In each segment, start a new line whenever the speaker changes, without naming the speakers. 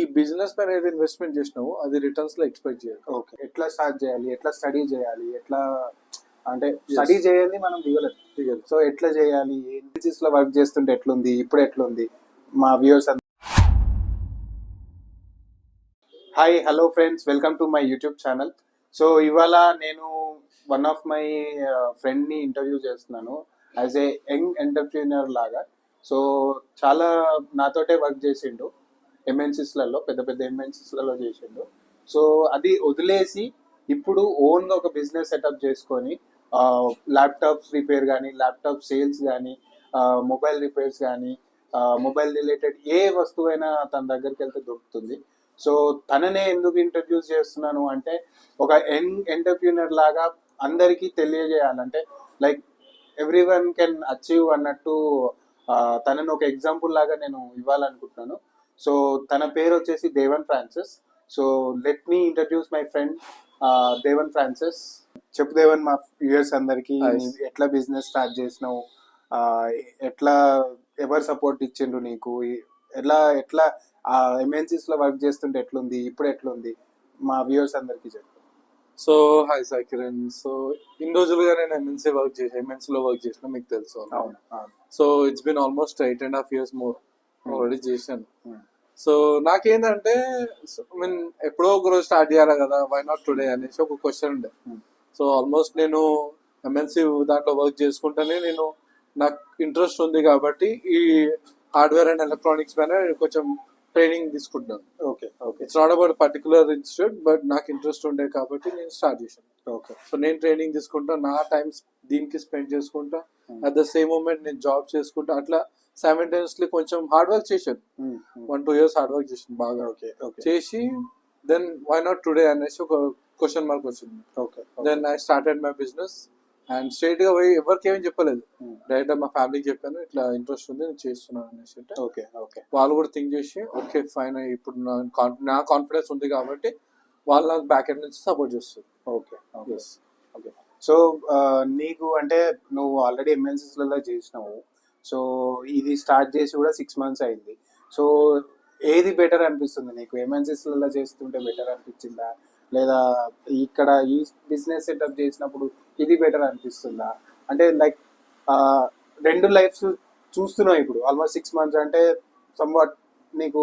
ఈ బిజినెస్ పైన ఏది ఇన్వెస్ట్మెంట్ చేసినావో అది రిటర్న్స్లో ఎక్స్పెక్ట్ చేయాలి.
ఓకే ఎట్లా స్టార్ట్ చేయాలి? ఎట్లా స్టడీ చేయాలి? ఎట్లా అంటే స్టడీ చేయాలి మనం దిగలేదు.
దిగలేదు.
సో ఎట్లా చేయాలి? ఏజెన్సీస్లో వర్క్ చేస్తుంటే ఎట్లుంది? ఇప్పుడు ఎట్లుంది? మా viewers hi hello friends welcome to my YouTube channel so ఇవాళ నేను వన్ ఆఫ్ మై ఫ్రెండ్ని ఇంటర్వ్యూ చేస్తున్నాను. యాజ్ ఏ యంగ్ ఎంటర్ప్రీనర్ లాగా. సో చాలా నాతోటే వర్క్ చేసిండు. ఎంఎన్సీస్లలో పెద్ద పెద్ద ఎంఎన్సీస్లలో చేసిండు. సో అది వదిలేసి ఇప్పుడు ఓన్గా ఒక బిజినెస్ సెటప్ చేసుకొని ల్యాప్టాప్స్ రిపేర్ కానీ ల్యాప్టాప్ సేల్స్ కానీ మొబైల్ రిపేర్స్ కానీ మొబైల్ రిలేటెడ్ ఏ వస్తువైనా తన దగ్గరికి వెళ్తే దొరుకుతుంది. సో తననే ఎందుకు ఇంట్రడ్యూస్ చేస్తున్నాను అంటే ఒక ఎన్ ఎంటర్ప్రీనర్ లాగా అందరికీ తెలియజేయాలంటే like everyone can achieve అన్నట్టు తనను ఒక ఎగ్జాంపుల్ లాగా నేను ఇవ్వాలనుకుంటున్నాను. సో తన పేరు వచ్చేసి Devan Francis so let me introduce my friend Devan Francis చెప్పు దేవన్ మా వ్యూయర్స్ అందరికి ఎట్లా బిజినెస్ స్టార్ట్ చేసినావు? ఎట్లా ఎవరు సపోర్ట్ ఇచ్చిండ్రు నీకు? ఎట్లా ఎట్లా ఎంఎన్సీస్లో వర్క్ చేస్తుంటే ఎట్లుంది? ఇప్పుడు ఎట్లుంది? మా వ్యూయర్స్ అందరికి చెప్పు.
So hi Sai Kiran so ఇన్ని రోజులుగా నేను ఎంఎన్సీ వర్క్ చేసి ఎంఎన్సీ లో వర్క్ చేసిన మీకు తెలుసు. So it's been almost eight and half years more already చేశాను.
Hmm.
సో నాకేంటంటే మీన్ ఎప్పుడో ఒక రోజు స్టార్ట్ చేయాలి కదా వై నాట్ టుడే అనేసి ఒక క్వశ్చన్ ఉండే.
Hmm.
సో ఆల్మోస్ట్ నేను ఎంఎన్సీ దాంట్లో వర్క్ చేసుకుంటానే నేను నాకు ఇంట్రెస్ట్ ఉంది కాబట్టి ఈ హార్డ్వేర్ అండ్ ఎలక్ట్రానిక్స్ పైన కొంచెం ట్రైనింగ్ తీసుకుంటాను
okay okay
it's not about particular institute but నాకు ఇంట్రెస్ట్ ఉండే కాబట్టి నేను స్టార్ట్ చేశాను.
ఓకే
సో నేను ట్రైనింగ్ తీసుకుంటా నా టైం దీనికి స్పెండ్ చేసుకుంటా. అట్ ద సేమ్ మూమెంట్ నేను జాబ్ చేసుకుంటా. అట్లా సైమెంటైన్స్లీ కొంచెం హార్డ్ వర్క్ చేశాను one two years hard work చేశాను బాగా. చేసి దెన్ వై నాట్ టుడే అనేసి ఒక క్వశ్చన్ మార్క్ వచ్చింది. Then I started my business and స్ట్రైట్గా పోయి ఎవరికి ఏమీ చెప్పలేదు.
Hmm.
డైరెక్ట్ మా ఫ్యామిలీకి చెప్పాను ఇట్లా ఇంట్రెస్ట్ ఉంది నేను చేస్తున్నాను అనేసి
ఓకే ఓకే
వాళ్ళు కూడా థింక్ చేసి ఓకే ఫైన్ ఇప్పుడు నా కాన్- నా కాన్ఫిడెన్స్ ఉంది కాబట్టి వాళ్ళు నాకు బ్యాక్ ఎండ్ నుంచి సపోర్ట్ చేస్తారు.
ఓకే ఓకే సో నీకు అంటే నువ్వు ఆల్రెడీ ఎంఎన్సీస్లలో చేసినావు. సో ఇది స్టార్ట్ చేసి కూడా సిక్స్ మంత్స్ అయింది. సో ఏది బెటర్ అనిపిస్తుంది నీకు? ఎంఎన్సీస్లలో చేస్తుంటే బెటర్ అనిపించిందా? లేదా ఇక్కడ ఈ బిజినెస్ సెటప్ చేసినప్పుడు ఇది బెటర్ అనిపిస్తుందా? అంటే లైక్ రెండు లైఫ్స్ చూస్తున్నావు ఇప్పుడు. ఆల్మోస్ట్ సిక్స్ మంత్స్ అంటే సంవాట్ నీకు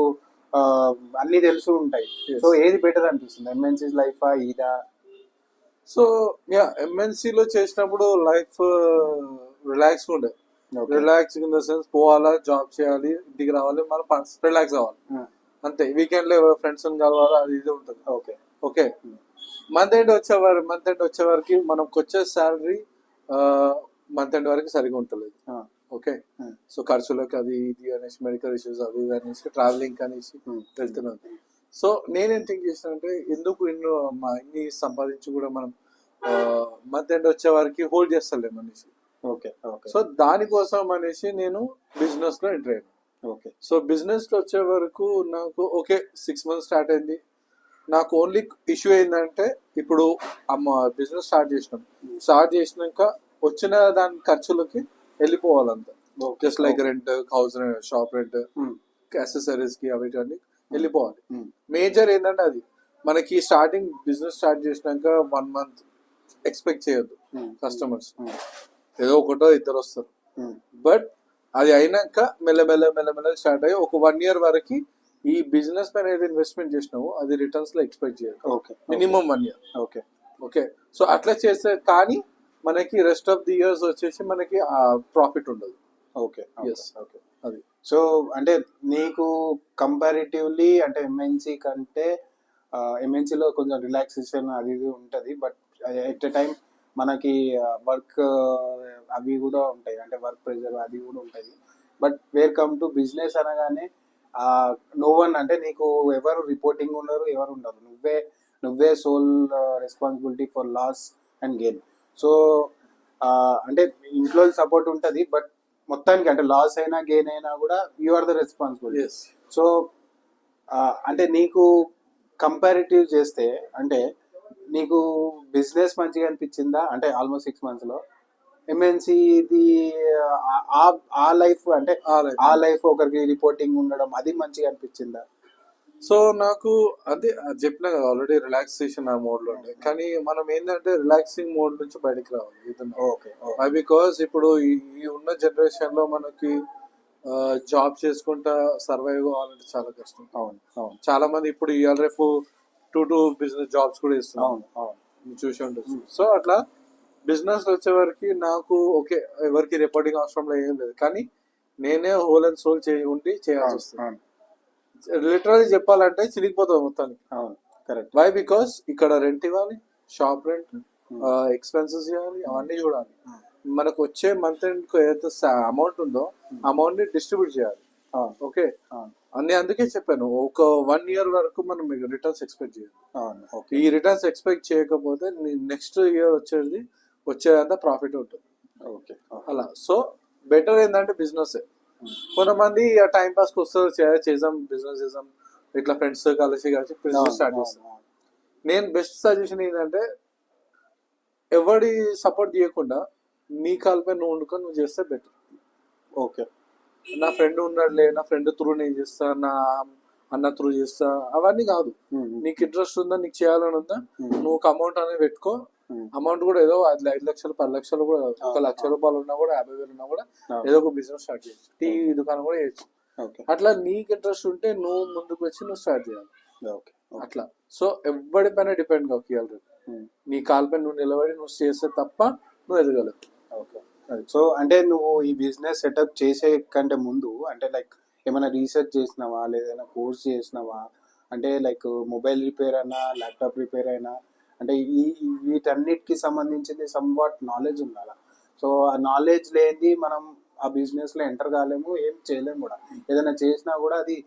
అన్నీ తెలుసు ఉంటాయి. సో ఏది బెటర్ అనిపిస్తుంది? ఎంఎన్సీస్ లైఫా ఇదా?
సో యా ఎంఎన్సీ లో చేసినప్పుడు లైఫ్ రిలాక్స్ ఉండే. రిలాక్స్ ఇన్ ద సెన్స్ పోవాలా జాబ్ చేయాలి ఇంటికి రావాలి మనం రిలాక్స్ అవ్వాలి. అంతే. వీకెండ్లో ఫ్రెండ్స్ కలవాలి అది ఇది ఉంటుంది.
ఓకే
ఓకే మంత్ ఎండ్ వచ్చేవారు మంత్ ఎండ్ వచ్చే వరకు మనకు వచ్చే శాలరీ మంత్ ఎండ్ వరకు సరిగా ఉంటలేదు. Okay
Hmm.
సో ఖర్చులకు అది ఇది అనేసి మెడికల్ ఇష్యూస్ అవి ఇవి అనేసి ట్రావెలింగ్ అనేసి వెళ్తున్నాను. సో నేనేం థింక్ చేసిన అంటే ఎందుకు ఇన్ని ఇన్ని సంపాదించి కూడా మనం మంత్ ఎండ్ వచ్చే వరకు హోల్డ్ చేస్తలేము అనేసి
ఓకే ఓకే.
సో దానికోసం అనేసి నేను బిజినెస్లో ఎంటర్ అయ్యాను.
ఓకే.
సో బిజినెస్లో వచ్చే వరకు నాకు ఓకే సిక్స్ మంత్స్ స్టార్ట్ అయింది. నాకు ఓన్లీ ఇష్యూ ఏంటంటే ఇప్పుడు అమ్మ బిజినెస్ స్టార్ట్ చేసినాం. స్టార్ట్ చేసినాక వచ్చిన దాని ఖర్చులకి వెళ్ళిపోవాలంత. Just like rent house shop rent యాక్సెసరీస్కి అవి అన్ని వెళ్ళిపోవాలి. మేజర్ ఏంటంటే అది మనకి స్టార్టింగ్ బిజినెస్ స్టార్ట్ చేసినాక వన్ మంత్ ఎక్స్పెక్ట్ చేయొద్దు కస్టమర్స్. ఏదో ఒకటో ఇద్దరు వస్తారు. బట్ అది అయినాక మెల్లమెల్ల మెల్లమెల్ల స్టార్ట్ అయ్యి ఒక వన్ ఇయర్ వరకు ఈ బిజినెస్ పైన ఏది ఇన్వెస్ట్మెంట్ చేసినావో అది రిటర్న్స్లో ఎక్స్పెక్ట్ చేయాలి.
Okay
minimum one year
okay
okay so అట్లా చేస్తే కానీ మనకి రెస్ట్ ఆఫ్ ది ఇయర్స్ వచ్చేసి మనకి ప్రాఫిట్ ఉండదు.
Okay
Yes.
ఓకే
అది.
సో అంటే నీకు కంపారిటివ్లీ అంటే ఎంఎన్సీ కంటే ఎంఎన్సీలో కొంచెం రిలాక్సేషన్ అది ఇది ఉంటుంది. బట్ ఎట్ ఎ టైం మనకి వర్క్ అవి కూడా ఉంటాయి. అంటే వర్క్ ప్రెషర్ అది కూడా ఉంటుంది. But where come to business అనగానే నో వన్ అంటే నీకు ఎవరు రిపోర్టింగ్ ఉండరు ఎవరు ఉండరు. నువ్వే నువ్వే sole responsibility for loss and gain. So అంటే ఇంట్లో సపోర్ట్ ఉంటుంది బట్ మొత్తానికి అంటే లాస్ అయినా గెయిన్ అయినా కూడా you are the responsibility so అంటే నీకు కంపారిటివ్ చేస్తే అంటే నీకు బిజినెస్ మంచిగా అనిపించిందా? అంటే ఆల్మోస్ట్ సిక్స్ మంత్స్లో. ఎంఎన్సీది ఆ లైఫ్ అంటే ఆ లైఫ్ ఒకరికి రిపోర్టింగ్ ఉండడం అది మంచిగా అనిపించిందా?
సో నాకు అదే చెప్పినా కదా ఆల్రెడీ రిలాక్సేషన్ ఆ మోడ్లో ఉండే. కానీ మనం ఏంటంటే రిలాక్సింగ్ మోడ్ నుంచి బయటికి రావాలి
ఓకే
బికాస్ ఇప్పుడు ఈ ఈ ఉన్న జనరేషన్లో మనకి జాబ్ చేసుకుంటా సర్వైవ్ కావాలంటే చాలా కష్టం.
అవును అవును.
చాలా మంది ఇప్పుడు ఇవాళ రేపు టూ టూ బిజినెస్ జాబ్స్ కూడా మీరు చూసి ఉంటుంది సో అట్లా బిజినెస్ వచ్చే వరకు నాకు ఓకే ఎవరికి రిపోర్టింగ్ అవసరం లేదు ఏం లేదు. కానీ నేనే హోల్ అండ్ సోల్ చేయి ఉండి చేయాల్సి వస్తుంది.
అవును.
లిటరల్లీ చెప్పాలంటే చిరిగిపోతాం మొత్తానికి.
కరెక్ట్
వై బికాస్ ఇక్కడ రెంట్ ఇవ్వాలి షాప్ రెంట్ ఎక్స్పెన్సెస్ ఇవ్వాలి అవన్నీ చూడాలి. మనకు వచ్చే మంత్ ఎండ్ ఏదైతే అమౌంట్ ఉందో అమౌంట్ని డిస్ట్రిబ్యూట్ చేయాలి. ఓకే. అన్ని అందుకే చెప్పాను ఒక వన్ ఇయర్ వరకు మనం రిటర్న్స్ ఎక్స్పెక్ట్ చేయాలి. ఈ రిటర్న్స్ ఎక్స్పెక్ట్ చేయకపోతే నెక్స్ట్ ఇయర్ వచ్చేది వచ్చేదంతా ప్రాఫిట్ ఉంటుంది.
ఓకే.
అలా. సో బెటర్ ఏంటంటే బిజినెస్ కొంతమంది టైం పాస్ వస్తారు చేద్దాం బిజినెస్ చేద్దాం ఇట్లా ఫ్రెండ్స్ కలిసి కలిసి బిజినెస్ స్టార్ట్ చేస్తాం నేను బెస్ట్ సజెషన్ ఏంటంటే ఎవడి సపోర్ట్ చేయకుండా నీ కాలపై నువ్వు వండుకొని నువ్వు చేస్తే బెటర్
ఓకే.
నా ఫ్రెండ్ ఉన్నాడులే నా ఫ్రెండ్ త్రూ నేను చేస్తా నా అన్న త్రూ చేస్తా అవన్నీ కాదు. నీకు ఇంట్రెస్ట్ ఉందా నీకు చేయాలని ఉందా నువ్వు ఒక అమౌంట్ అనేది పెట్టుకో. అమౌంట్ కూడా ఏదో అది ఐదు లక్షలు పది లక్షలు కూడా. ఒక లక్ష రూపాయలు ఉన్నా కూడా యాభై వేలు ఉన్నా కూడా ఏదో ఒక బిజినెస్ స్టార్ట్ చేయొచ్చు. టీ దుకాణం కూడా చేయొచ్చు. అట్లా నీకు ఇంట్రెస్ట్ ఉంటే నువ్వు ముందుకు వచ్చి నువ్వు స్టార్ట్ చేయాలి. అట్లా. సో ఎవరి పైన డిపెండ్ కావు. నీ కాలుపై నువ్వు నిలబడి నువ్వు చేస్తే తప్ప నువ్వు ఎదగలవు.
సో అంటే నువ్వు ఈ బిజినెస్ సెటప్ చేసే కంటే ముందు అంటే లైక్ ఏమైనా రీసెర్చ్ చేసినావా? లేదా కోర్స్ చేసినావా? అంటే లైక్ మొబైల్ రిపేర్ అయినా ల్యాప్టాప్ రిపేర్ అయినా అంటే ఈ వీటన్నిటికి సంబంధించింది సమ్ వాట్ నాలెడ్జ్ ఉండాలి? సో ఆ నాలెడ్జ్ లేనిది మనం ఆ బిజినెస్లో ఎంటర్ కాలేము ఏం చేయలేము కూడా. ఏదైనా చేసినా కూడా అది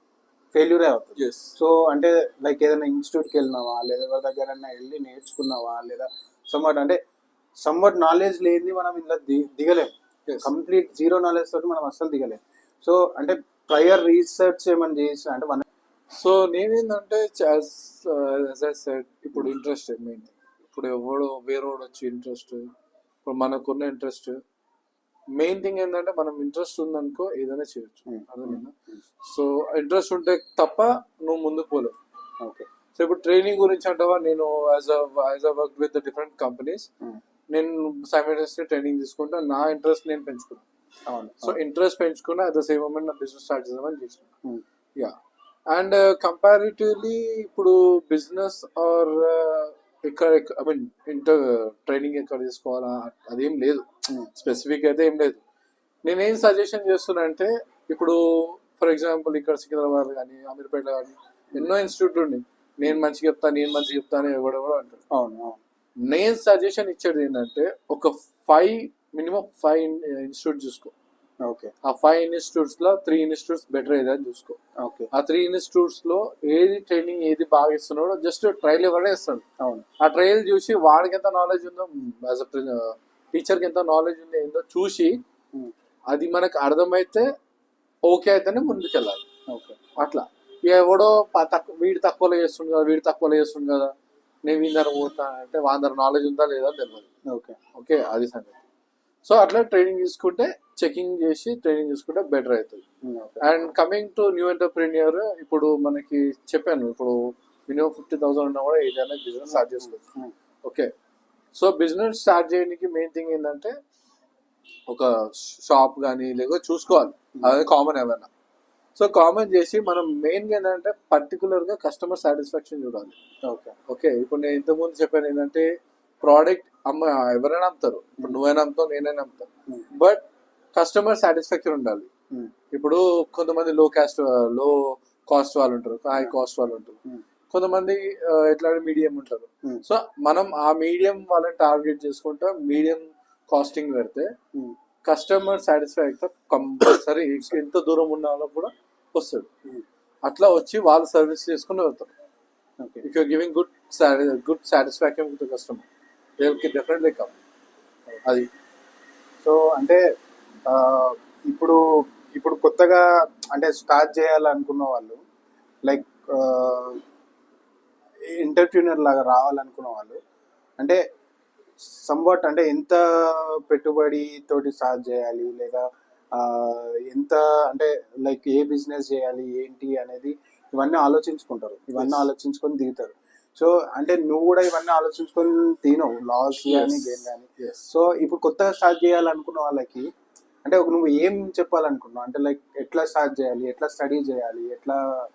ఫెయిల్యూర్ అవుతుంది. సో అంటే లైక్ ఏదైనా ఇన్స్టిట్యూట్కి వెళ్ళినావా? లేదా దగ్గర వెళ్ళి నేర్చుకున్నావా? లేదా సమ్వాట్ అంటే సమ్వాట్ నాలెడ్జ్ లేనిది మనం ఇందులో ది- దిగలేం. కంప్లీట్ జీరో నాలెడ్జ్ తోటి మనం అస్సలు దిగలేం. సో అంటే ప్రయర్ రీసెర్చ్ ఏమైనా చేసి అంటే మన
సో నేనేందంటే సెడ్ ఇప్పుడు ఇంట్రెస్ట్ మెయిన్ ఇప్పుడు ఎవడు వేరేవాడు వచ్చి ఇంట్రెస్ట్ ఇప్పుడు మనకున్న ఇంట్రెస్ట్ మెయిన్ థింగ్ ఏంటంటే మనం ఇంట్రెస్ట్ ఉందనుకో ఏదైనా చేయొచ్చు.
Hmm.
అర్థమైందా? సో ఇంట్రెస్ట్ ఉంటే తప్ప నువ్వు ముందుకు పోలేవు.
ఓకే.
సో ఇప్పుడు ట్రైనింగ్ గురించి అంటావా? నేను as as a work with different companies నేను సైమల్టేనియస్లీ ట్రైనింగ్ తీసుకుంటా. నా ఇంట్రెస్ట్ నేను పెంచుకున్నాను
అవును.
సో ఇంట్రెస్ట్ పెంచుకున్నా అట్ ద సేమ్ మూమెంట్ నా బిజినెస్ స్టార్ట్ చేద్దామని చేసిన
Hmm.
యా అండ్ కంపారిటివ్లీ ఇప్పుడు బిజినెస్ ఆర్ ఇక్కడ ఐ మీన్ ఇంటర్ ట్రైనింగ్ ఎక్కడ తీసుకోవాలా అదేం లేదు.
Hmm.
స్పెసిఫిక్ అయితే ఏం లేదు. నేనేం సజెషన్ చేస్తున్నా అంటే ఇప్పుడు ఫర్ ఎగ్జాంపుల్ ఇక్కడ సికింద్రాబాద్ కానీ అమీర్పేట కానీ ఎన్నో ఇన్స్టిట్యూట్లు ఉన్నాయి నేను మంచిగా చెప్తా నేను మంచిగా చెప్తా అని ఎవడెవడో అంటాడు.
అవును అవును.
నేను సజెషన్ ఇచ్చేది ఏంటంటే ఒక ఫైవ్ మినిమం ఫైవ్ ఇన్స్టిట్యూట్ చూసుకో.
ఓకే.
ఆ ఫైవ్ ఇన్స్టిట్యూట్స్లో త్రీ ఇన్స్టిట్యూట్స్ బెటర్ ఏదని చూసుకో.
ఓకే.
ఆ త్రీ ఇన్స్టిట్యూట్స్లో ఏది ట్రైనింగ్ ఏది బాగా ఇస్తున్నాడో జస్ట్ ట్రైల్ ఇవ్వడే ఇస్తాడు.
అవును.
ఆ ట్రైల్ చూసి వాడికి ఎంత నాలెడ్జ్ ఉందో యాజ్ అ టీచర్కి ఎంత నాలెడ్జ్ ఉందో ఏందో చూసి. అది మనకు అర్థమైతే ఓకే అయితేనే ముందుకెళ్ళాలి.
ఓకే.
అట్లా. ఎవడో తక్కువ వీడు తక్కువలో చేస్తుండు కదా వీడు తక్కువలో చేస్తుండు కదా నేను వీందర పోతా అంటే వాందర నాలెడ్జ్ ఉందా లేదా తెలియదు
ఓకే.
ఓకే? అది సంగతి. సో అట్లా ట్రైనింగ్ తీసుకుంటే చెకింగ్ చేసి ట్రైనింగ్ తీసుకుంటే బెటర్ అవుతుంది. And coming to new entrepreneur ఇప్పుడు మనకి చెప్పాను ఇప్పుడు మినిమం ఫిఫ్టీ థౌసండ్ ఉన్నా కూడా ఏదైనా బిజినెస్ స్టార్ట్ చేసుకోవచ్చు
Hmm.
Okay? So business start చేయడానికి మెయిన్ థింగ్ ఏంటంటే ఒక షాప్ కానీ లేదో చూసుకోవాలి. అదే కామన్ ఏమైనా. సో కామన్ చేసి మనం మెయిన్ ఏంటంటే పర్టికులర్గా కస్టమర్ సాటిస్ఫాక్షన్ చూడాలి
ఓకే
ఓకే ఇప్పుడు నేను ఇంతకుముందు చెప్పాను ఏంటంటే ప్రోడక్ట్ అమ్మ ఎవరైనా అమ్ముతారు ఇప్పుడు నువ్వైనా అమ్ముతావు నేనైనా అమ్ముతాను
Hmm.
బట్ కస్టమర్ సాటిస్ఫాక్షన్ ఉండాలి
Hmm.
ఇప్పుడు కొంతమంది లో కాస్ట్లో కాస్ట్ వాళ్ళు ఉంటారు హై కాస్ట్ వాళ్ళు ఉంటారు
Hmm.
కొంతమంది ఎట్లా మీడియం ఉంటారు
Hmm.
సో మనం ఆ మీడియం వాళ్ళని టార్గెట్ చేసుకుంటా మీడియం కాస్టింగ్ పెడితే
Hmm.
కస్టమర్ సాటిస్ఫాక్షన్ కంపల్సరీ ఎంత దూరం ఉన్న కూడా వస్తుంది
Hmm.
అట్లా వచ్చి వాళ్ళు సర్వీస్ చేసుకుని వెళ్తారు. Good sat- good satisfaction to the customer they will definitely come. అది.
సో అంటే ఇప్పుడు ఇప్పుడు కొత్తగా అంటే స్టార్ట్ చేయాలనుకున్న వాళ్ళు లైక్ ఎంటర్ప్రీనర్ లాగా రావాలనుకున్న వాళ్ళు అంటే సంవాట్ అంటే ఎంత పెట్టుబడి తోటి స్టార్ట్ చేయాలి లేదా ఎంత అంటే లైక్ ఏ బిజినెస్ చేయాలి ఏంటి అనేది ఇవన్నీ ఆలోచించుకుంటారు. ఇవన్నీ. ఆలోచించుకొని దిగుతారు. సో అంటే నువ్వు కూడా ఇవన్నీ ఆలోచించుకొని తినవు. లాస్ కానీ. గెయిన్ కానీ. సో ఇప్పుడు కొత్తగా స్టార్ట్ చేయాలనుకున్న వాళ్ళకి అంటే ఒక నువ్వు ఏం చెప్పాలనుకున్నావు? అంటే లైక్ ఎట్లా స్టార్ట్ చేయాలి? ఎట్లా స్టడీ చేయాలి? ఎట్లా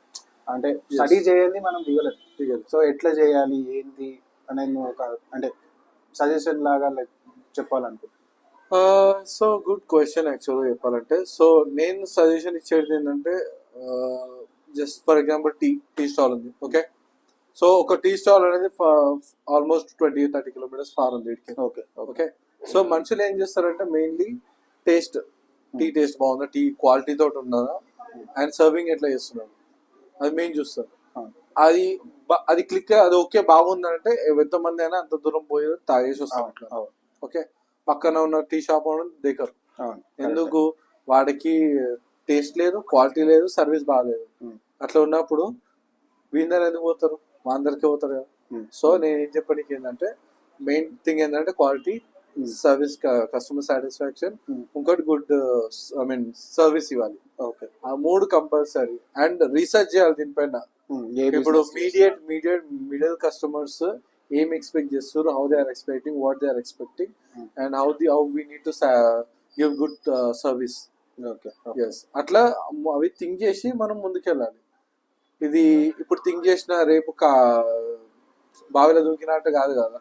అంటే స్టడీ చేయాలి మనం దిగలేదు
దిగలేదు.
సో ఎట్లా చేయాలి? ఏంటి? అనేది నువ్వు ఒక అంటే సజెషన్ లాగా లైక్ చెప్పాలనుకుంటున్నా
సో గుడ్ క్వశ్చన్ యాక్చువల్గా చెప్పాలంటే. సో నేను సజెషన్ ఇచ్చేది ఏంటంటే just for example tea tea stall ఉంది ఓకే? సో ఒక టీ స్టాల్ అనేది almost twenty thirty kilometres far ఉంది
ఓకే
ఓకే. సో మనుషులు ఏం చేస్తారంటే మెయిన్లీ టేస్ట్ టీ టేస్ట్ బాగుందా టీ క్వాలిటీ తోటి ఉన్నదా అండ్ సర్వింగ్ ఎట్లా చేస్తున్నారు అది మెయిన్ చూస్తారు. అది అది క్లిక్ అది ఓకే బాగుందంటే ఎంతమంది అయినా అంత దూరం పోయి తాగేసి
అవును.
ఓకే? పక్కన ఉన్న టీ షాప్ దగ్గర ఎందుకు? వాడికి టేస్ట్ లేదు క్వాలిటీ లేదు సర్వీస్ బాగాలేదు. అట్లా ఉన్నప్పుడు వీందరు ఎందుకు పోతారు? మా అందరికీ పోతారు కదా. సో నేను ఏం చెప్పడానికి ఏంటంటే మెయిన్ థింగ్ ఏంటంటే క్వాలిటీ. Service customer satisfaction. ఇంకోటి గుడ్ ఐ మీన్ సర్వీస్ ఇవ్వాలి.
ఓకే.
ఆ మూడు కంపల్సరీ. అండ్ రీసెర్చ్ చేయాలి దీనిపైన. ఇప్పుడు మీడియట్ మీడియట్ మిడిల్ కస్టమర్స్ ఏం ఎక్స్పెక్ట్ చేస్తారు how they are expecting what they are expecting
Hmm.
And how the how we need to give good service
okay
yes అట్లా అవి థింక్ చేసి మనం ముందుకెళ్ళాలి. ఇది ఇప్పుడు థింక్ చేసిన రేపు కా బావిలో దూకినట్టు కాదు కదా.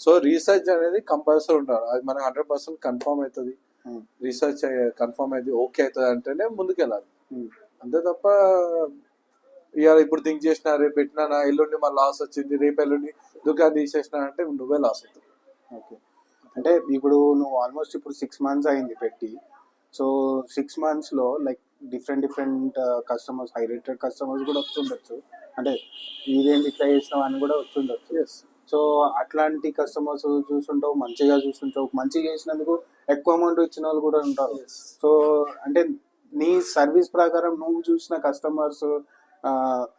సో రీసెర్చ్ అనేది కంపల్సరీ ఉండాలి. అది మనకు హండ్రెడ్ పర్సెంట్ కన్ఫర్మ్ అవుతుంది.
Hmm.
రీసెర్చ్ కన్ఫర్మ్ అయితే ఓకే అవుతుంది అంటేనే ముందుకెళ్ళాలి.
Hmm.
అంతే తప్ప ఇవాళ ఇప్పుడు థింక్ చేసిన రేపు పెట్టినా ఎల్లుండి మళ్ళీ లాస్ వచ్చింది రేపు ఎల్లుండి దుకాణం తీసేసిన అంటే నువ్వే లాస్ అవుతావు.
ఓకే. అంటే ఇప్పుడు నువ్వు ఆల్మోస్ట్ ఇప్పుడు సిక్స్ మంత్స్ అయింది పెట్టి. సో సిక్స్ మంత్స్లో like different different customers high rated customers కూడా వస్తుండొచ్చు అంటే ఇదేంటి ఇట్లా చేసినావు అని కూడా వస్తుండొచ్చు
ఎస్
సో అట్లాంటి కస్టమర్స్ చూసుంటావు మంచిగా చూసుంటావు. మంచిగా చేసినందుకు ఎక్కువ అమౌంట్ ఇచ్చిన వాళ్ళు కూడా ఉంటారు. సో అంటే నీ సర్వీస్ ప్రకారం నువ్వు చూసిన కస్టమర్స్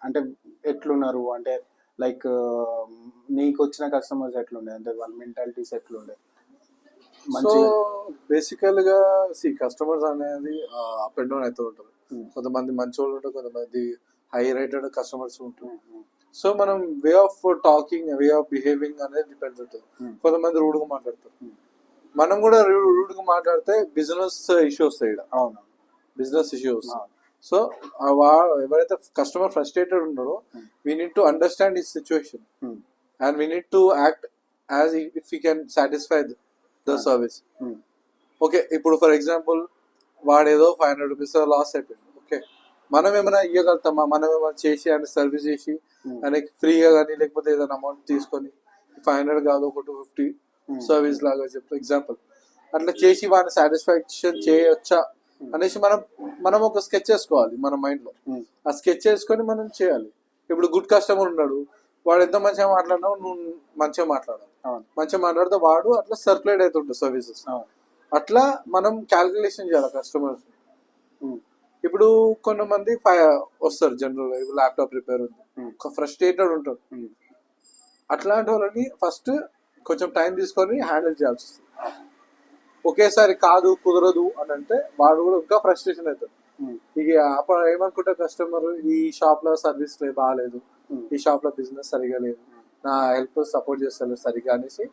అంటే ఎట్లున్నారు? అంటే లైక్ నీకు వచ్చిన కస్టమర్స్ ఎట్లుండే అంటే వాళ్ళ మెంటాలిటీస్ ఎట్లుండే
సో బేసికల్గా సి కస్టమర్స్ అనేది అప్ అండ్ డౌన్ అవుతూ ఉంటారు
Hmm.
కొంతమంది మంచి వాళ్ళు ఉంటారు కొంతమంది హై రేటెడ్ కస్టమర్స్ ఉంటారు సో మనం way of talking way of behaving అనేది డిపెండ్
Hmm.
కొంతమంది రూడ్గా మాట్లాడతారు.
Hmm.
మనం కూడా రూడ్గా మాట్లాడితే బిజినెస్ ఇష్యూ వస్తాయి ఇక్కడ.
అవును.
బిజినెస్ ఇష్యూ వస్తాయి
అవును.
సో వా ఎవరైతే customer frustrated
Hmm.
We need to understand his situation
Hmm.
And we need to act as if you can satisfy the. Service
Hmm.
Okay ఇప్పుడు ఫర్ ఎగ్జాంపుల్ వాడు ఏదో ఫైవ్ హండ్రెడ్ రూపీస్ లాస్ అయిపోయింది okay మనం ఏమైనా ఇవ్వగలుగుతామా మనం ఏమైనా చేసి ఆయన సర్వీస్ చేసి
Hmm.
ఆయనకి ఫ్రీగా కానీ లేకపోతే ఏదైనా అమౌంట్ తీసుకొని ఫైవ్ హండ్రెడ్ కాదు ఒక టూ ఫిఫ్టీ
Hmm.
సర్వీస్ లాగా చెప్తా ఎగ్జాంపుల్ అట్లా చేసి వాడిని సాటిస్ఫాక్షన్ చేయొచ్చా అనేసి మనం మనం ఒక స్కెచ్ చేసుకోవాలి మన మైండ్లో
Hmm.
ఆ స్కెచ్ చేసుకొని మనం చేయాలి. ఇప్పుడు గుడ్ కస్టమర్ ఉన్నాడు వాడు ఎంత మంచిగా మాట్లాడినావు నువ్వు మంచిగా మాట్లాడాలి.
అవును.
మంచిగా మాట్లాడితే వాడు అట్లా సర్క్యులేట్ అవుతుంటుంది సర్వీసెస్ అట్లా మనం క్యాల్కులేషన్ చేయాలి కస్టమర్స్
Hmm.
ఇప్పుడు కొంతమంది వస్తారు జనరల్ ల్యాప్టాప్ రిపేర్ ఉంది.
Hmm.
ఫ్రస్ట్రేటెడ్ ఉంటారు
Hmm.
అట్లాంటి వాళ్ళని ఫస్ట్ కొంచెం టైం తీసుకొని హ్యాండిల్ చేయాల్సి వస్తుంది. ఒకేసారి కాదు కుదరదు అని అంటే వాడు కూడా ఇంకా ఫ్రస్ట్రేషన్ అవుతాడు.
Hmm.
ఇక అప్పుడు ఏమనుకుంటారు కస్టమర్ ఈ షాప్లో సర్వీస్ బాగాలేదు
Hmm.
ఈ షాప్లో బిజినెస్ సరిగా లేదు. నా హెల్ప్ సపోర్ట్ చేస్తారు సరిగా అనేసి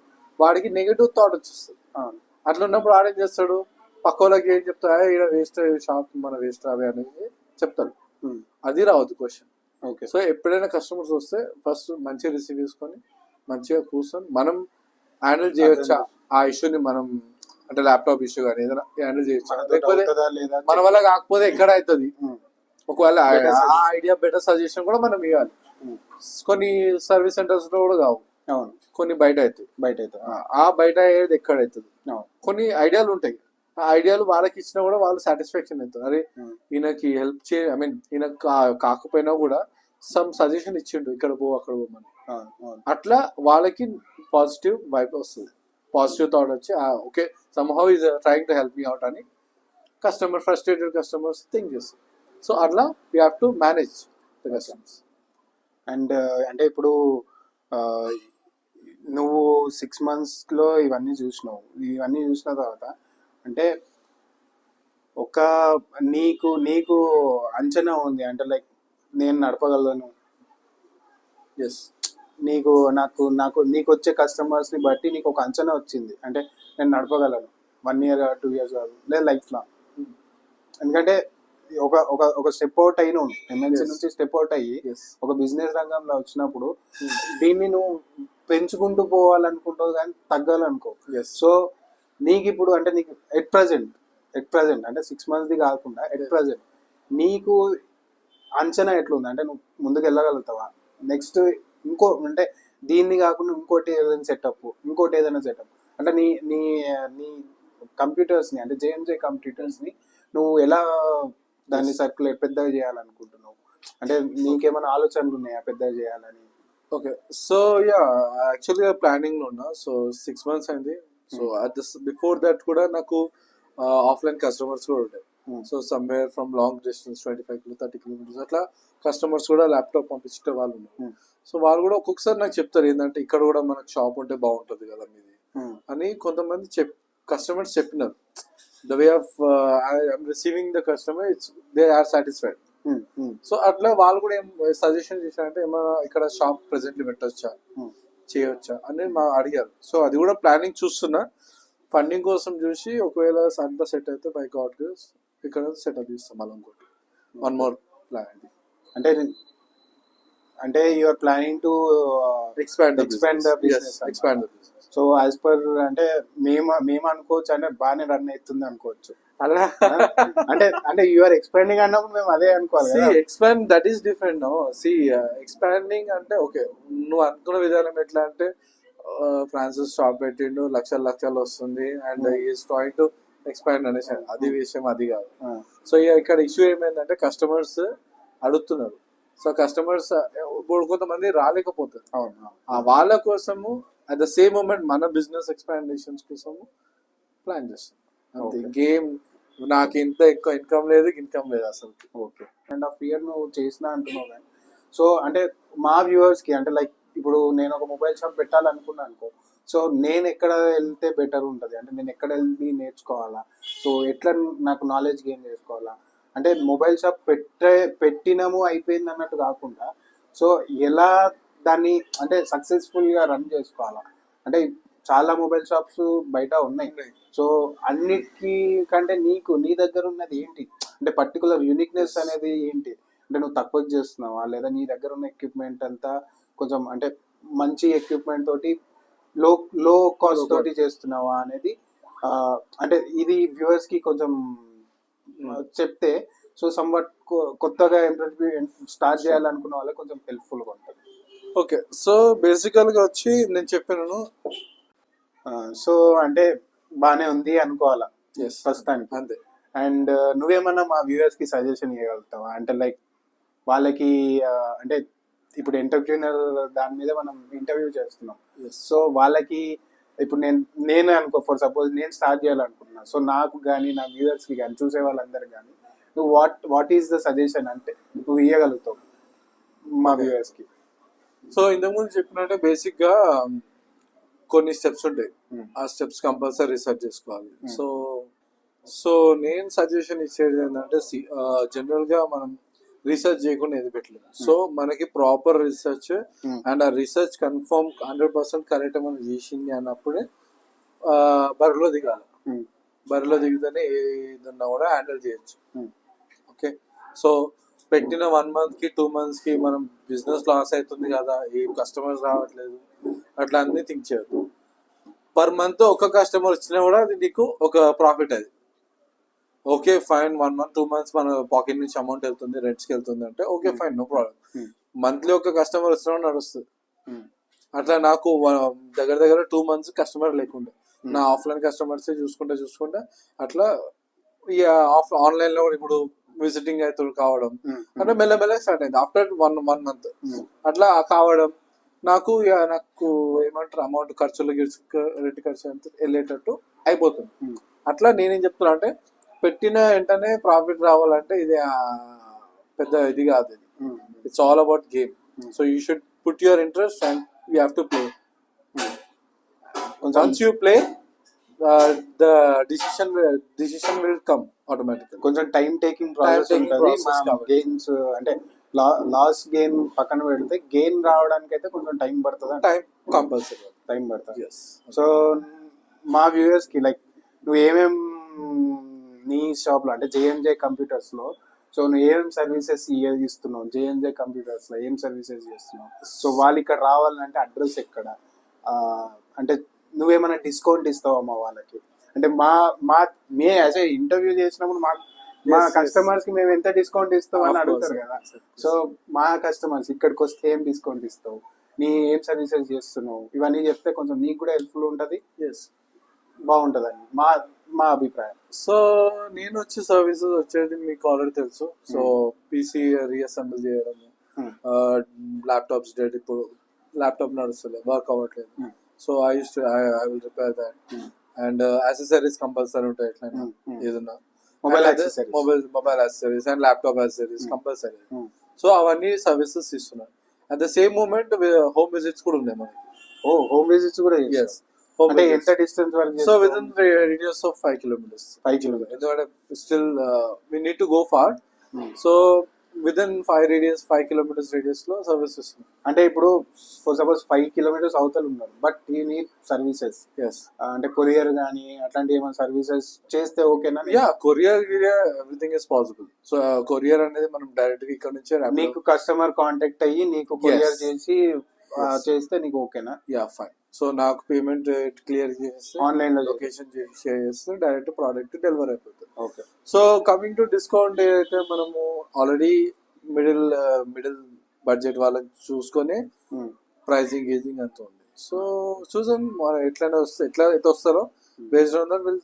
వాడికి నెగిటివ్ థాట్ వచ్చేస్తుంది. అట్లా ఉన్నప్పుడు ఆడేం చేస్తాడు? పక్క వాళ్ళకి ఏం చెప్తా ఇక్కడ వేస్ట్ షాప్ మన వేస్ట్ రావే అనేది చెప్తాడు.
Hmm.
అది రావద్దు క్వశ్చన్
ఓకే
సో ఎప్పుడైనా కస్టమర్స్ వస్తే ఫస్ట్ మంచిగా రిసీవ్ చేసుకొని మంచిగా కూర్చొని మనం హ్యాండిల్ చేయొచ్చా? ఆ ఇష్యూని మనం అంటే ల్యాప్టాప్ ఇష్యూ కానీ ఏదైనా హ్యాండిల్ చేయొచ్చా. మన వల్ల కాకపోతే ఎక్కడ అవుతుంది. ఒకవేళ ఆ- ఐడియా బెటర్ సజెషన్ కూడా మనం ఇవ్వాలి. కొన్ని సర్వీస్ సెంటర్స్లో కూడా కావు.
అవును.
కొన్ని బయట అవుతాయి.
బయట అయితే
ఆ- బయట అయ్యేది ఎక్కడ అవుతుంది? కొన్ని ఐడియాలు ఉంటాయి. ఆ ఐడియాలు వాళ్ళకి ఇచ్చినా కూడా వాళ్ళు సాటిస్ఫాక్షన్ అవుతుంది. అరే. ఈయనకి హెల్ప్ చే ఐ మీన్ ఈయన కాకపోయినా కూడా సమ్ సజెషన్ ఇచ్చిండు. ఇక్కడ పో అక్కడ పోమని అట్లా వాళ్ళకి పాజిటివ్ వైబ్ వస్తుంది. పాజిటివ్ థాట్ వచ్చి okay somehow is trying to help me out అని కస్టమర్ ఫ్రస్ట్రేటెడ్ కస్టమర్స్ థింక్ చేస్తారు సో అట్లా we have to manage the customers
and అంటే ఇప్పుడు నువ్వు సిక్స్ మంత్స్లో ఇవన్నీ చూసినావు. ఇవన్నీ చూసిన తర్వాత అంటే ఒక నీకు నీకు అంచనా ఉంది. అంటే లైక్ నేను నడపగలను.
ఎస్
నీకు నాకు నాకు నీకు వచ్చే కస్టమర్స్ని బట్టి నీకు ఒక అంచనా వచ్చింది. అంటే నేను నడపగలను. వన్ ఇయర్ టూ ఇయర్స్ కాదు లేదా లైఫ్ లాంగ్ ఎందుకంటే ఒక ఒక ఒక స్టెప్ అవుట్ అయిన ఎంఎన్సీ. నుంచి స్టెప్ అవుట్ అయ్యి ఒక బిజినెస్ రంగంలో వచ్చినప్పుడు దీన్ని నువ్వు పెంచుకుంటూ పోవాలనుకుంటావు కానీ తగ్గాలనుకో.
ఎస్
సో నీకు ఇప్పుడు అంటే నీకు ఎట్ ప్రజెంట్ ఎట్ ప్రజెంట్ అంటే సిక్స్ మంత్స్ది కాకుండా ఎట్ ప్రజెంట్ నీకు అంచనా ఎట్లుంది? అంటే నువ్వు ముందుకు వెళ్ళగలుగుతావా? నెక్స్ట్ ఇంకో అంటే దీన్ని కాకుండా ఇంకోటి ఏదైనా సెటప్ ఇంకోటి ఏదైనా సెటప్ అంటే నీ నీ నీ కంప్యూటర్స్ని అంటే జేఎంజే కంప్యూటర్స్ని నువ్వు ఎలా దాన్ని సర్క్యులేట్ పెద్దగా చేయాలనుకుంటున్నావు? అంటే నీకేమైనా ఆలోచనలు ఉన్నాయా పెద్దగా చేయాలని?
ఓకే సో యా యాక్చువల్గా ప్లానింగ్లో ఉన్నా సో సిక్స్ మంత్స్ అయింది. So at this before that కూడా నాకు ఆఫ్లైన్ కస్టమర్స్ కూడా ఉంటాయి. So somewhere from long distance twenty five kilo thirty kilometres అట్లా కస్టమర్స్ కూడా ల్యాప్టాప్ పంపించే వాళ్ళు ఉన్నారు.
Hmm.
సో వాళ్ళు కూడా ఒక్కొక్కసారి నాకు చెప్తారు ఏంటంటే ఇక్కడ కూడా మనకు షాప్ ఉంటే బాగుంటుంది కదా మీది. అని కొంతమంది చెప్ కస్టమర్స్ చెప్పినారు. The way of I'm receiving the customer it's they are satisfied so అట్లా వాళ్ళు కూడా ఏం సజెషన్ చేశారంటే ఏమైనా ఇక్కడ షాప్ ప్రెసెంట్లీ పెట్టొచ్చా? చేయొచ్చా? అని మా అడిగారు. సో అది కూడా ప్లానింగ్ చూస్తున్నా. ఫండింగ్ కోసం చూసి ఒకవేళ అంతా సెట్ అయితే బై గాడ్ ఇక్కడ సెటప్ చేస్తాం మళ్ళీ ఇంకోటి. వన్ మోర్ ప్లాన్
అంటే అంటే you are planning to
expand
the business.
Expand
so as per అంటే మేము మేము అనుకోవచ్చు అంటే బాగానే రన్ అవుతుంది అనుకోవచ్చు.
అలా?
అంటే అంటే యు ఆర్ ఎక్స్పెండింగ్ అన్నప్పుడు మేము అదే అనుకోవాలి.
ఎక్స్పాండ్ దట్ ఈస్ డిఫరెంట్ సి ఎక్స్పాండింగ్ uh, అంటే ఓకే నువ్వు అనుకున్న విధానం ఎట్లా అంటే ఫ్రాన్సిస్ షాప్ పెట్టిండు లక్షల లక్షలు వస్తుంది and is trying to expand అనేసి. అది విషయం అది కాదు. సో ఇక ఇక్కడ ఇష్యూ ఏమైందంటే కస్టమర్స్ అడుగుతున్నారు. సో కస్టమర్స్ ఇప్పుడు కొంతమంది రాలేకపోతారు. వాళ్ళ కోసము అట్ ద సేమ్ మూమెంట్ మన బిజినెస్ ఎక్స్పాండేషన్స్ కోసము ప్లాన్ చేస్తాం. అంతే. గేమ్ నాకు ఇంత ఎక్కువ ఇన్కమ్ లేదు ఇన్కమ్ లేదు అసలు
ఓకే అండ్ హాఫ్ ఇయర్ నువ్వు చేసిన అంటున్నావు సో అంటే మా వ్యూవర్స్కి అంటే లైక్ ఇప్పుడు నేను ఒక మొబైల్ షాప్ పెట్టాలనుకున్నాను అనుకో సో నేను ఎక్కడ వెళ్తే బెటర్ ఉంటుంది? అంటే నేను ఎక్కడ వెళ్ళి నేర్చుకోవాలా? సో ఎట్లా నాకు నాలెడ్జ్ గెయిన్ చేసుకోవాలా? అంటే మొబైల్ షాప్ పెట్టే పెట్టినము అయిపోయింది అన్నట్టు కాకుండా సో ఎలా దాన్ని అంటే సక్సెస్ఫుల్గా రన్ చేసుకోవాలా? అంటే చాలా మొబైల్ షాప్స్ బయట ఉన్నాయి. సో అన్నిటికీ కంటే నీకు నీ దగ్గర ఉన్నది ఏంటి? అంటే పర్టికులర్ యూనిక్నెస్ అనేది ఏంటి? అంటే నువ్వు తక్కువ చేస్తున్నావా? లేదా నీ దగ్గర ఉన్న ఎక్విప్మెంట్ అంతా కొంచెం అంటే మంచి ఎక్విప్మెంట్ తోటి లో లో కాస్ట్ తోటి చేస్తున్నావా అనేది అంటే ఇది వ్యూవర్స్కి కొంచెం చెప్తే సో సంవట్ కొత్తగా స్టార్ట్ చేయాలనుకున్న వాళ్ళకి కొంచెం హెల్ప్ఫుల్గా ఉంటుంది.
ఓకే సో బేసికల్గా వచ్చి నేను చెప్పాను.
సో అంటే బానే ఉంది అనుకోవాలా? ప్రస్తుతానికి.
అంతే.
అండ్ నువ్వేమన్నా మా వ్యూవర్స్కి సజెషన్ ఇవ్వగలుగుతావా అంటే లైక్ వాళ్ళకి అంటే ఇప్పుడు ఎంటర్ప్రీనర్ దాని మీద మనం ఇంటర్వ్యూ చేస్తున్నాం. సో వాళ్ళకి ఇప్పుడు నేను నేను అనుకో ఫర్ సపోజ్ నేను స్టార్ట్ చేయాలనుకుంటున్నా సో నాకు కానీ నా వ్యూవర్స్కి కానీ చూసే వాళ్ళందరికి కానీ నువ్వు what what is the suggestion అంటే నువ్వు ఇవ్వగలుగుతావు మా వ్యూవర్స్కి
సో ఇంతకుముందు చెప్పినట్టే బేసిక్గా um, కొన్ని స్టెప్స్ ఉంటాయి
Hmm.
ఆ స్టెప్స్ కంపల్సరీ రీసెర్చ్ చేసుకోవాలి
Hmm.
సో సో నేను సజెషన్ ఇచ్చేది ఏంటంటే జనరల్గా మనం రీసెర్చ్ చేయకుండా ఏది పెట్టలేదు? సో మనకి ప్రాపర్ రీసెర్చ్
Hmm.
అండ్ ఆ research confirm hundred percent correct మనం చేసింది అన్నప్పుడే బరిలో దిగాలి.
Hmm.
బరిలో దిగితేనే ఏదన్నా కూడా హ్యాండిల్ చేయొచ్చు.
Hmm.
ఓకే సో పెట్టిన వన్ మంత్కి టూ మంత్స్కి మనం బిజినెస్ లాస్ అవుతుంది కదా ఏ కస్టమర్స్ రావట్లేదు అట్లా అన్ని థింక్ చేయదు పర్ మంత్ ఒక కస్టమర్ వచ్చినా కూడా అది నీకు ఒక ప్రాఫిట్ అది. Okay fine one month two months మన పాకెట్ నుంచి అమౌంట్ వెళ్తుంది రెంట్స్కి వెళ్తుంది అంటే okay
Hmm.
Fine no problem
Hmm.
Monthly ఒక కస్టమర్ వచ్చినా నడుస్తుంది
Hmm.
అట్లా నాకు దగ్గర దగ్గర టూ మంత్స్ కస్టమర్ లేకుండే
Hmm.
నా ఆఫ్లైన్ కస్టమర్స్ చూసుకుంటే చూసుకుంటే అట్లా ఇక ఆఫ్ ఆన్లైన్లో ఇప్పుడు విజిటింగ్ అయితే కావడం
Hmm.
అంటే మెల్లమెల్ల స్టార్ట్ అయింది after one one month
Hmm.
అట్లా కావడం నాకు ఇక నాకు ఏమంటారు అమౌంట్ ఖర్చులు గిర్చు రెంట్ ఖర్చు వెళ్ళేటట్టు అయిపోతుంది
Hmm.
అట్లా నేనేం చెప్తున్నా అంటే పెట్టిన వెంటనే ప్రాఫిట్ రావాలంటే ఇది పెద్ద ఇది కాదు. It's all about game. So you should put your interest and you have to play once you play the decision decision will come automatical
కొంచెం టైం టేకింగ్ ప్రాసెస్ ఉంటుంది. గేమ్స్ అంటే లాస్ గెయిన్ పక్కన పెడితే గెయిన్ రావడానికి అయితే కొంచెం time పడుతుంది?
Time compulsory
time పడుతుంది? సో మా వ్యూవర్స్కి లైక్ నువ్వు ఏమేం నీ షాప్లో అంటే జేఎంజే కంప్యూటర్స్లో. సో నువ్వు ఏమేం సర్వీసెస్ ఇస్తున్నావు? జేఎంజే కంప్యూటర్స్లో ఏం సర్వీసెస్ చేస్తున్నావు? సో వాళ్ళు ఇక్కడ రావాలంటే అడ్రస్ ఎక్కడ? అంటే నువ్వేమైనా డిస్కౌంట్ ఇస్తావమ్మా వాళ్ళకి? అంటే మా మా మే యాజ్ ఏ ఇంటర్వ్యూ చేసినప్పుడు మా మా. కస్టమర్స్కి మేము ఎంత డిస్కౌంట్ ఇస్తాం అని అడుగుతారు కదా. సో మా కస్టమర్స్ ఇక్కడికి వస్తే ఏం డిస్కౌంట్ ఇస్తావు? నీ ఏం సర్వీసెస్ చేస్తున్నావు? ఇవన్నీ చెప్తే కొంచెం నీకు కూడా హెల్ప్ఫుల్ ఉంటది.
ఎస్
బాగుంటదని మా మా అభిప్రాయం
సో నేను వచ్చే సర్వీసెస్ వచ్చేది మీకు ఆల్రెడీ తెలుసు సో పీసీ రీఅసెంబుల్ చేయడం
Hmm.
ల్యాప్టాప్స్ డేట్ ఇప్పుడు ల్యాప్టాప్ నడుస్తలేదు వర్క్ అవ్వట్లేదు
Hmm.
So I use I will repair that
Hmm.
And accessories compulsory ఉంటాయి ఎట్లయినా
Hmm. Hmm.
ఏదన్నా
mobile
mobile mobile accessories and laptop accessories
Hmm.
Compulsory
Hmm.
So అవన్నీ services ఇస్తున్నాను at the same moment home visits కూడా ఉన్నాయి మనకి
ఓ home visits కూడా
yes
అంటే ఎంత డిస్టెన్స్ వరకు
so within radius of five kilometres
five kilometres
ఎందుకంటే still we need to go far so within five radius five kilometres రేడియస్లో service ఇస్తుంది
అంటే ఇప్పుడు ఫర్ సపోజ్ ఫైవ్ కిలోమీటర్స్ అవతల ఉన్నారు బట్ ఈ నీడ్ సర్వీసెస్
ఎస్
అంటే కొరియర్ కానీ అట్లాంటి ఏమైనా సర్వీసెస్ చేస్తే ఓకేనా
yeah courier everything is possible so courier అనేది మనం డైరెక్ట్గా ఇక్కడ నుంచే
నీకు కస్టమర్ కాంటాక్ట్ అయ్యి నీకు కొరియర్. చేసి
Yes.
చేస్తే నీకు ఓకేనా
యా ఫైన్ సో నాకు పేమెంట్ క్లియర్ చేస్తే
ఆన్లైన్లో
లొకేషన్ షేర్ చేస్తే డైరెక్ట్ ప్రోడక్ట్ డెలివరీ అయిపోతుంది.
Okay.
So coming to discount అయితే మనము ఆల్రెడీ మిడిల్ మిడిల్ బడ్జెట్ వాళ్ళకి చూసుకొని ప్రైజింగ్ గేజింగ్ అంత ఉంది. సో చూసాం మన ఎట్లైనా వస్తే ఎట్లా అయితే వస్తారో. Based on that will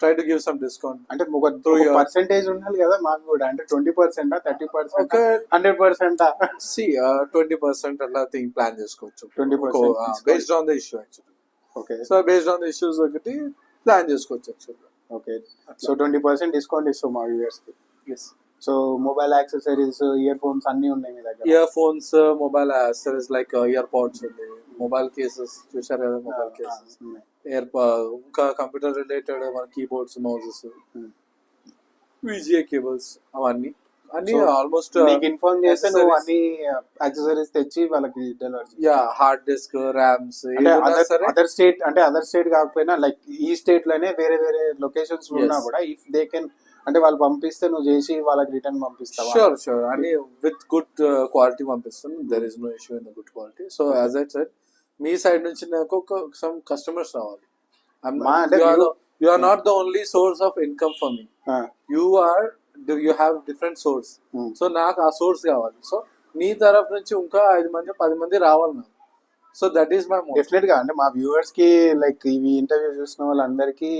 try to give some discount
అంటే ఒక
your-
పర్సెంటేజ్ ఉండాలి కదా మాకు కూడా. అంటే ట్వంటీ పర్సెంట్ థర్టీ పర్సెంట్
ఒక
హండ్రెడ్ పర్సెంట్
సి ట్వంటీ పర్సెంట్ అలా థింగ్ ప్లాన్ చేసుకోవచ్చు.
20%
based on the issue actually
okay
so based on the issues ఒకటి ప్లాన్ చేసుకోవచ్చు actually
okay so twenty percent discount ఇస్తాం మా వ్యూవర్స్కి. So mobile accessories earphones అన్ని ఉన్నాయి మీ దగ్గర?
Ear phones mobile accessories like earpods ఉంది మొబైల్ కేసెస్ చూసారు కదా మొబైల్ కేసెస్
ఉన్నాయి.
ఇంకా కంప్యూటర్ రిలేటెడ్ మన కీబోర్డ్స్ మౌజెస్. విజిఏ కేబుల్స్ అవన్నీ అన్ని ఆల్మోస్ట్
నీకు ఇన్ఫార్మ్ చేస్తే నువ్వు. అన్ని యాక్సెసరీస్ తెచ్చి వాళ్ళకి delivery
yeah hard disk RAMs
other state అంటే అదర్ స్టేట్ కాకపోయినా లైక్ ఈ స్టేట్లోనే వేరే వేరే లొకేషన్స్ ఉన్నా. కూడా ఇఫ్ దే కెన్ అంటే వాళ్ళు పంపిస్తే నువ్వు చేసి వాళ్ళకి రిటర్న్ పంపిస్తావా
షూర్ షూర్ అన్ని విత్ గుడ్ క్వాలిటీ పంపిస్తాను there is no issue in the good quality so as I said me side నుంచి నాకు సమ్ కస్టమర్స్ రావాలి. You are not the only source of income for me you are you have different source. So నాకు ఆ source కావాలి. So నీ తరఫు నుంచి ఇంకా ఐదు మంది పది మంది రావాలి నాకు. సో దట్ ఈస్ మై
డెఫినెట్గా అంటే మా వ్యూవర్స్కి లైక్ ఇవి ఇంటర్వ్యూ చూసిన వాళ్ళందరికీ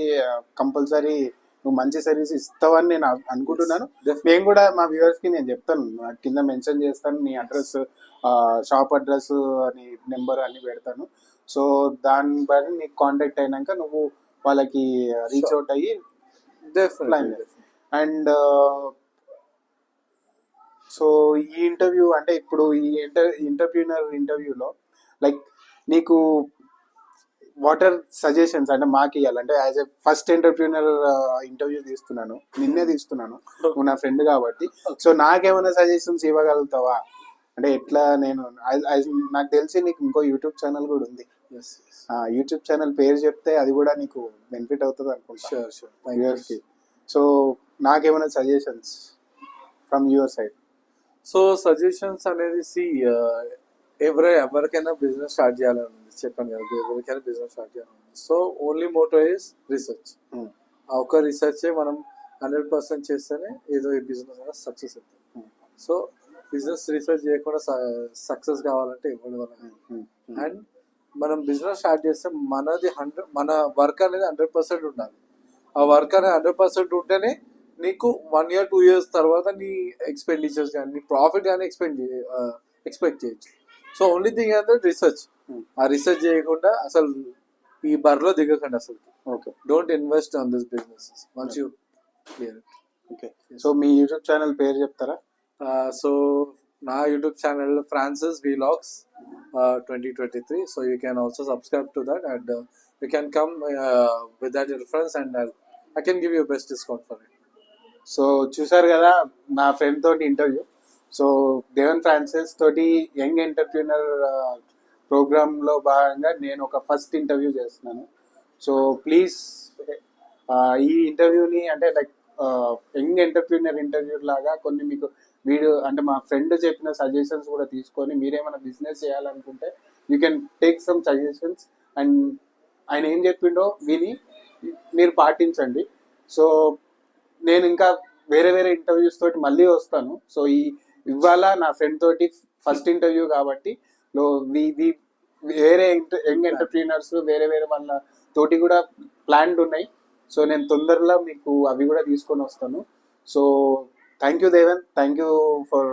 కంపల్సరీ నువ్వు మంచి సర్వీస్ ఇస్తావని నేను అను- అనుకుంటున్నాను. మేము కూడా మా వ్యూవర్స్కి నేను చెప్తాను. కింద మెన్షన్ చేస్తాను నీ అడ్రస్ షాప్ అడ్రస్ అని నెంబర్ అన్ని పెడతాను. సో దాన్ని బట్టి నీకు కాంటాక్ట్ అయినాక నువ్వు వాళ్ళకి రీచ్. అవుట్ అయ్యి అండ్ సో ఈ ఇంటర్వ్యూ అంటే ఇప్పుడు ఈ ఇంటర్ ఇంటర్వ్యూనర్ ఇంటర్వ్యూలో లైక్ నీకు వాటర్ సజెషన్స్ అంటే మాకు ఇవ్వాలంటే as a first entrepreneur interview తీస్తున్నాను. నిన్నే తీస్తున్నాను. నువ్వు నా ఫ్రెండ్ కాబట్టి. సో నాకేమైనా సజెషన్స్ ఇవ్వగలుగుతావా? అంటే ఎట్లా నేను నాకు తెలిసి నీకు ఇంకో యూట్యూబ్ ఛానల్ కూడా ఉంది. యూట్యూబ్ ఛానల్ పేరు చెప్తే అది కూడా నీకు బెనిఫిట్ అవుతుంది అనుకుంటా. సో నాకేమైనా suggestions from your side
so suggestions అనేది సి ఎవరై ఎవరికైనా బిజినెస్ స్టార్ట్ చేయాలని ఉంది చెప్పాను కదా ఎవరికైనా బిజినెస్ స్టార్ట్ చేయాలని ఉంది so only motto is research ఆ ఒక్క రీసెర్చ్ మనం హండ్రెడ్ పర్సెంట్ చేస్తేనే ఏదో ఈ బిజినెస్ అనేది సక్సెస్ అవుతుంది.
Hmm.
సో బిజినెస్ రీసెర్చ్ చేయకుండా సక్సెస్ కావాలంటే ఇవ్వడం వల్ల అండ్ మనం బిజినెస్ స్టార్ట్ చేస్తే మనది హండ్రెడ్ మన వర్క్ అనేది హండ్రెడ్ పర్సెంట్ ఉండాలి. ఆ వర్క్ అనేది హండ్రెడ్ పర్సెంట్ ఉంటేనే నీకు వన్ ఇయర్ టూ ఇయర్స్ తర్వాత నీ ఎక్స్పెండిచర్స్ కానీ నీ ప్రాఫిట్ కానీ ఎక్స్పెండ్ ఎక్స్పెక్ట్ చేయొచ్చు. సో ఓన్లీ థింగ్ అంటే రీసెర్చ్. ఆ రీసెర్చ్ చేయకుండా అసలు ఈ బర్లో దిగకండి అసలు.
Okay
don't invest on this business once you clear
okay so me YouTube channel పేరు చెప్తారా?
సో నా YouTube channel Francis vlogs twenty twenty three so you can also subscribe to that and you can come with that reference and I can give you best discount for it
so చూసారు కదా నా friend తోటి interview so Devan Francis తోటి young entrepreneur ప్రోగ్రాంలో భాగంగా నేను ఒక first interview చేస్తున్నాను. సో ప్లీజ్ ఈ ఇంటర్వ్యూని అంటే లైక్ యంగ్ ఎంటర్ప్రీనర్ ఇంటర్వ్యూ లాగా కొన్ని మీకు వీడియో అంటే మా ఫ్రెండ్ చెప్పిన సజెషన్స్ కూడా తీసుకొని మీరేమైనా బిజినెస్ చేయాలనుకుంటే you can take some suggestions and ఆయన ఏం చెప్పిండో విని మీరు పాటించండి. సో నేను ఇంకా వేరే వేరే ఇంటర్వ్యూస్ తోటి మళ్ళీ వస్తాను. సో ఈ ఇవాళ నా ఫ్రెండ్ తోటి ఫస్ట్ ఇంటర్వ్యూ కాబట్టి వేరే యంగ్ ఎంటర్ప్రీనర్స్ వేరే వేరే వాళ్ళ తోటి కూడా ప్లాన్డ్ ఉన్నాయి. సో నేను తొందరలో మీకు అవి కూడా తీసుకొని వస్తాను. So thank you Devan thank you for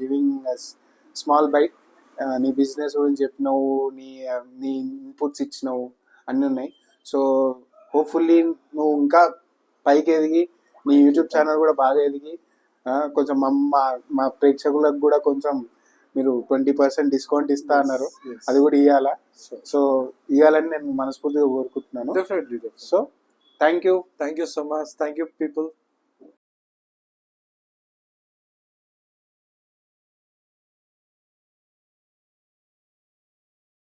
giving small bite నీ బిజినెస్ గురించి చెప్పినావు నీ uh, నీ ఇన్పుట్స్ ఇచ్చినావు అన్నీ ఉన్నాయి. సో హోప్ఫుల్లీ నువ్వు ఇంకా పైకి ఎదిగి నీ యూట్యూబ్ ఛానల్ కూడా బాగా ఎదిగి కొంచెం మా మా- ప్రేక్షకులకు కూడా కొంచెం మీరు ట్వంటీ పర్సెంట్ డిస్కౌంట్ ఇస్తా అన్నారు. అది కూడా ఇవ్వాలా సో ఇవ్వాలని నేను మనస్ఫూర్తిగా కోరుకుంటున్నాను. So thank you
thank you so much thank you people